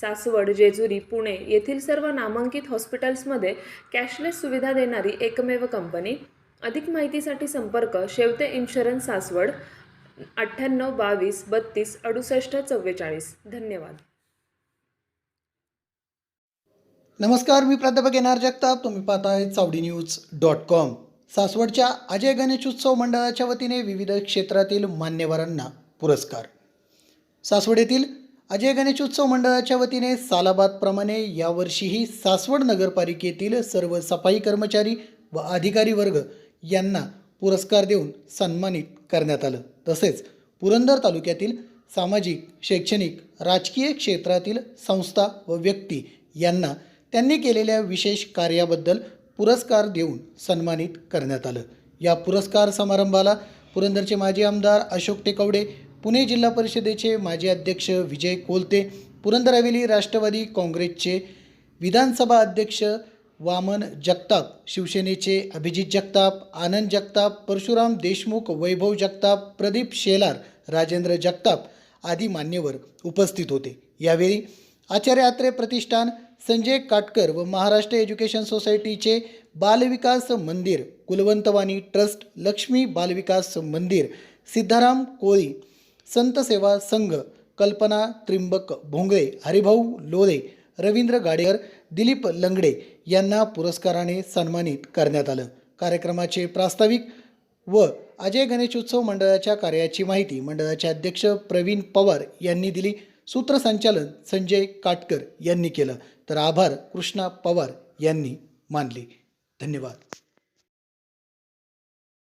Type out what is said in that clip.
सासवड जेजुरी पुणे येथील सर्व नामांकित हॉस्पिटल्समध्ये कॅशलेस सुविधा देणारी एकमेव कंपनी. अधिक माहितीसाठी संपर्क शेवते इन्शुरन्स सासवड अठ्ठ्याण्णव बावीस बत्तीस अडुसष्ट चव्वेचाळीस. धन्यवाद. नमस्कार मी प्राध्यापक येणार जगताप. तुम्ही पाहताय चावडी न्यूज डॉट कॉम. सासवडच्या अजय गणेश उत्सव मंडळाच्या वतीने विविध क्षेत्रातील मान्यवरांना पुरस्कार. सासवड येथील अजय गणेशोत्सव मंडळाच्या वतीने सालाबादप्रमाणे यावर्षीही सासवड नगरपालिकेतील सर्व सफाई कर्मचारी व अधिकारी वर्ग यांना पुरस्कार देऊन सन्मानित करण्यात आलं. तसेच पुरंदर तालुक्यातील सामाजिक शैक्षणिक राजकीय क्षेत्रातील संस्था व व्यक्ती यांना त्यांनी केलेल्या विशेष कार्याबद्दल पुरस्कार देऊन सन्मानित करण्यात आलं. या पुरस्कार समारंभाला पुरंदरचे माजी आमदार अशोक टेकवडे पुणे जिल्हा परिषदेचे माजी अध्यक्ष विजय कोलते पुरंदर हवेली राष्ट्रवादी काँग्रेसचे विधानसभा अध्यक्ष वामन जगताप शिवसेनेचे अभिजित जगताप आनंद जगताप परशुराम देशमुख वैभव जगताप प्रदीप शेलार राजेंद्र जगताप आदी मान्यवर उपस्थित होते. यावेळी आचार्य आत्रे प्रतिष्ठान संजय काटकर व महाराष्ट्र एज्युकेशन सोसायटीचे बालविकास मंदिर कुलवंतवाणी ट्रस्ट लक्ष्मी बालविकास मंदिर सिद्धाराम कोळी संत सेवा संघ कल्पना त्रिंबक भोंगळे हरिभाऊ लोरे रवींद्र गाडेकर दिलीप लंगडे यांना पुरस्काराने सन्मानित करण्यात आलं. कार्यक्रमाचे प्रास्ताविक व अजय गणेशोत्सव मंडळाच्या कार्याची माहिती मंडळाचे अध्यक्ष प्रवीण पवार यांनी दिली. सूत्रसंचालन संजय काटकर यांनी केलं. तर आभार कृष्णा पवार यांनी मानले. धन्यवाद.